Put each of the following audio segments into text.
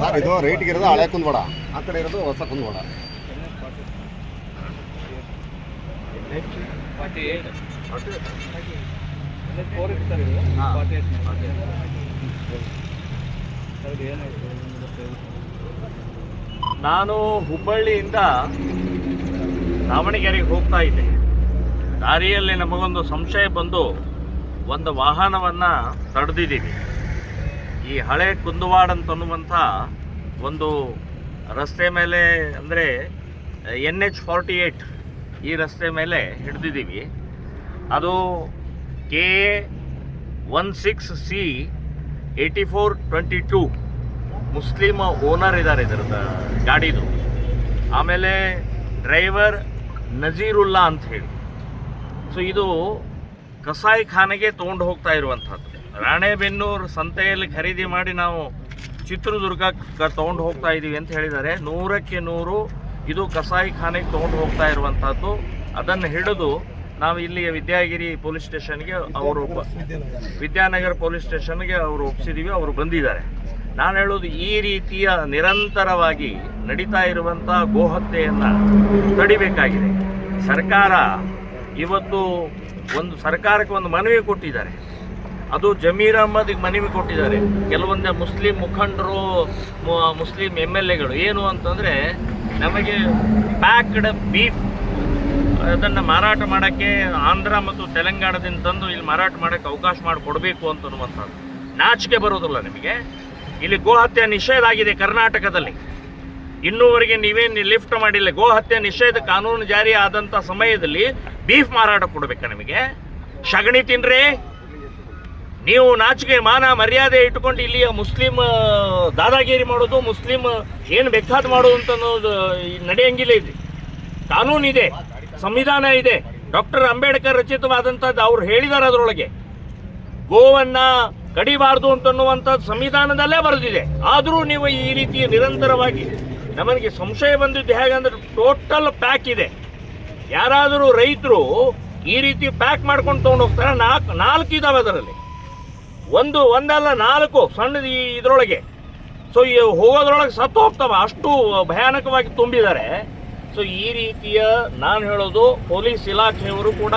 Sir ಇದು ರೈಟ್ಗೆ ಇರೋದು ಹಳೆ ಕುಂದವಾಡ ಆ ಕಡೆ ಇರೋದು ಹೊಸ ಕುಂದವಾಡ ನಾನು ಹುಬ್ಬಳ್ಳಿಯಿಂದ ದಾವಣಗೆರೆಗೆ ಹೋಗ್ತಾ ಇದ್ದೆ. ದಾರಿಯಲ್ಲಿ ನಮಗೊಂದು ಸಂಶಯ ಬಂದು ಒಂದು ವಾಹನವನ್ನು ತಡೆದಿದ್ದೀವಿ. ಈ ಹಳೆ ಕುಂದುವಾಡ್ ಅಂತನ್ನುವಂಥ ಒಂದು ರಸ್ತೆ ಮೇಲೆ ಅಂದರೆ ಎನ್ ಎಚ್ ಫಾರ್ಟಿ ಏಯ್ಟ್ ಈ ರಸ್ತೆ ಮೇಲೆ ಹಿಡಿದಿದ್ದೀವಿ. ಅದು K one six C eighty four twenty two Muslim owner ಇದ್ದಾರೆ ಇದರದ ಗಾಡಿದು. ಆಮೇಲೆ ಡ್ರೈವರ್ ನಜೀರುಲ್ಲಾ ಅಂತ ಹೇಳಿ. ಸೊ ಇದು ಕಸಾಯಿ ಖಾನೆಗೆ ತೊಗೊಂಡು ಹೋಗ್ತಾ ಇರುವಂಥದ್ದು. ರಾಣೆಬೆನ್ನೂರು ಸಂತೆಯಲ್ಲಿ ಖರೀದಿ ಮಾಡಿ ನಾವು ಚಿತ್ರದುರ್ಗಕ್ಕೆ ತೊಗೊಂಡು ಹೋಗ್ತಾ ಇದ್ದೀವಿ ಅಂತ ಹೇಳಿದ್ದಾರೆ. ನೂರಕ್ಕೆ ನೂರು ಇದು ಕಸಾಯಿ ಖಾನೆಗೆ ತೊಗೊಂಡು ಹೋಗ್ತಾ ಇರುವಂಥದ್ದು ಅದನ್ನು ಹಿಡಿದು ನಾವು ಇಲ್ಲಿ ವಿದ್ಯಾಗಿರಿ ಪೊಲೀಸ್ ಸ್ಟೇಷನ್ಗೆ ಅವರು ವಿದ್ಯಾನಗರ ಪೊಲೀಸ್ ಸ್ಟೇಷನ್ಗೆ ಅವರು ಒಪ್ಪಿಸಿದ್ದೀವಿ ಅವರು ಬಂದಿದ್ದಾರೆ. ನಾನು ಹೇಳೋದು ಈ ರೀತಿಯ ನಿರಂತರವಾಗಿ ನಡೀತಾ ಇರುವಂಥ ಗೋಹತ್ಯೆಯನ್ನು ತಡಿಬೇಕಾಗಿದೆ. ಸರ್ಕಾರ ಇವತ್ತು ಒಂದು ಸರ್ಕಾರಕ್ಕೆ ಒಂದು ಮನವಿ ಕೊಟ್ಟಿದ್ದಾರೆ. ಅದು ಜಮೀರ್ ಅಹ್ಮದ್ಗೆ ಮನವಿ ಕೊಟ್ಟಿದ್ದಾರೆ. ಕೆಲವೊಂದೇ ಮುಸ್ಲಿಂ ಮುಖಂಡರು ಮುಸ್ಲಿಂ ಎಂ ಎಲ್ ಎಗಳು. ಏನು ಅಂತಂದರೆ, ನಮಗೆ ಪ್ಯಾಕ್ಡ್ ಬೀಫ್, ಅದನ್ನು ಮಾರಾಟ ಮಾಡೋಕ್ಕೆ ಆಂಧ್ರ ಮತ್ತು ತೆಲಂಗಾಣದಿಂದ ತಂದು ಇಲ್ಲಿ ಮಾರಾಟ ಮಾಡೋಕ್ಕೆ ಅವಕಾಶ ಮಾಡಿಕೊಡ್ಬೇಕು ಅಂತನ್ನುವಂಥದ್ದು ನಾಚಿಕೆ ಬರೋದಿಲ್ಲ ನಿಮಗೆ. ಇಲ್ಲಿ ಗೋಹತ್ಯೆ ನಿಷೇಧ ಆಗಿದೆ ಕರ್ನಾಟಕದಲ್ಲಿ. ಇನ್ನೂವರೆಗೆ ನೀವೇನು ಲಿಫ್ಟ್ ಮಾಡಿಲ್ಲ, ಗೋಹತ್ಯೆ ನಿಷೇಧ ಕಾನೂನು ಜಾರಿ ಆದಂಥ ಸಮಯದಲ್ಲಿ ಬೀಫ್ ಮಾರಾಟ ಕೊಡಬೇಕಾ ನಿಮಗೆ? ಸಗಣಿ ತಿನ್ರಿ. ನೀವು ನಾಚಿಕೆ, ಮಾನ, ಮರ್ಯಾದೆ ಇಟ್ಟುಕೊಂಡು ಇಲ್ಲಿಯ ಮುಸ್ಲಿಂ ದಾದಾಗಿರಿ ಮಾಡೋದು, ಮುಸ್ಲಿಂ, ಏನು ಬೇಕಾದ ಮಾಡೋದು ಅಂತ ಅನ್ನೋದು ನಡೆಯಂಗಿಲ್ಲ ಇದೆ ಕಾನೂನು ಇದೆ, ಸಂವಿಧಾನ ಇದೆ. ಡಾಕ್ಟರ್ ಅಂಬೇಡ್ಕರ್ ರಚಿತವಾದಂಥದ್ದು ಅವ್ರು ಹೇಳಿದ್ದಾರೆ ಅದರೊಳಗೆ. ಗೋವನ್ನ ಕಡಿಬಾರ್ದು ಅಂತನ್ನುವಂಥದ್ದು ಸಂವಿಧಾನದಲ್ಲೇ ಬರೆದಿದೆ. ಆದರೂ ನೀವು ಈ ರೀತಿ ನಿರಂತರವಾಗಿ ನಮಗೆ ಸಂಶಯ ಬಂದಿದ್ದು ಹೇಗಂದ್ರೆ ಟೋಟಲ್ ಪ್ಯಾಕ್ ಇದೆ. ಯಾರಾದರೂ ರೈತರು ಈ ರೀತಿ ಪ್ಯಾಕ್ ಮಾಡ್ಕೊಂಡು ತೊಗೊಂಡು ಹೋಗ್ತಾರೆ ನಾಲ್ಕು ನಾಲ್ಕು ಇದಾವೆ ಅದರಲ್ಲಿ. ಒಂದು, ಒಂದಲ್ಲ, ನಾಲ್ಕು ಸಣ್ಣ ಇದರೊಳಗೆ. ಸೊ ಈ ಹೋಗೋದ್ರೊಳಗೆ ಸತ್ತು ಹೋಗ್ತವೆ. ಅಷ್ಟು ಭಯಾನಕವಾಗಿ ತುಂಬಿದ್ದಾರೆ. ಸೊ ಈ ರೀತಿಯ ನಾನು ಹೇಳೋದು ಪೊಲೀಸ್ ಇಲಾಖೆಯವರು ಕೂಡ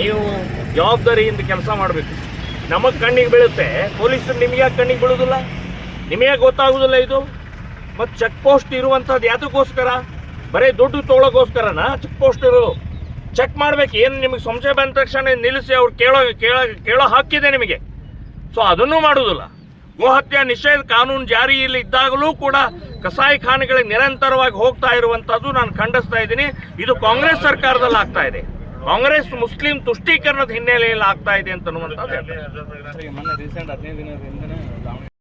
ನೀವು ಜವಾಬ್ದಾರಿಯಿಂದ ಕೆಲಸ ಮಾಡಬೇಕು. ನಮಗೆ ಕಣ್ಣಿಗೆ ಬೀಳುತ್ತೆ. ಪೊಲೀಸರು ನಿಮಗೆ ಕಣ್ಣಿಗೆ ಬೀಳೋದಿಲ್ಲ? ನಿಮಗೆ ಗೊತ್ತಾಗೋದಿಲ್ಲ ಇದು? ಮತ್ತು ಚೆಕ್ ಪೋಸ್ಟ್ ಇರುವಂಥದ್ದು ಯಾತಕ್ಕೋಸ್ಕರ? ಬರೀ ದುಡ್ಡು ತೊಗೊಳಕ್ಕೋಸ್ಕರನಾ? ಚೆಕ್ ಪೋಸ್ಟ್ ಇರೋದು. ಚೆಕ್ ಮಾಡ್ಬೇಕು. ಏನು ನಿಮಗೆ ಸಂಶಯ ಬಂದ ತಕ್ಷಣ ನಿಲ್ಲಿಸಿ ಅವ್ರು ಕೇಳೋ ಕೇಳೋ ಕೇಳೋ ಹಾಕಿದೆ ನಿಮಗೆ. ಸೊ ಅದನ್ನು ಮಾಡುವುದಿಲ್ಲ. ಗೋಹತ್ಯೆ ನಿಷೇಧ ಕಾನೂನು ಜಾರಿಯಲ್ಲಿ ಇದ್ದಾಗಲೂ ಕೂಡ ಕಸಾಯಿಖಾನೆಗಳಿಗೆ ನಿರಂತರವಾಗಿ ಹೋಗ್ತಾ ಇರುವಂತದ್ದು ನಾನು ಖಂಡಿಸ್ತಾ ಇದ್ದೀನಿ. ಇದು ಕಾಂಗ್ರೆಸ್ ಸರ್ಕಾರದಲ್ಲಿ ಆಗ್ತಾ ಇದೆ. ಕಾಂಗ್ರೆಸ್ ಮುಸ್ಲಿಂ ತುಷ್ಟೀಕರಣದ ಹಿನ್ನೆಲೆಯಲ್ಲಿ ಆಗ್ತಾ ಇದೆ ಅಂತ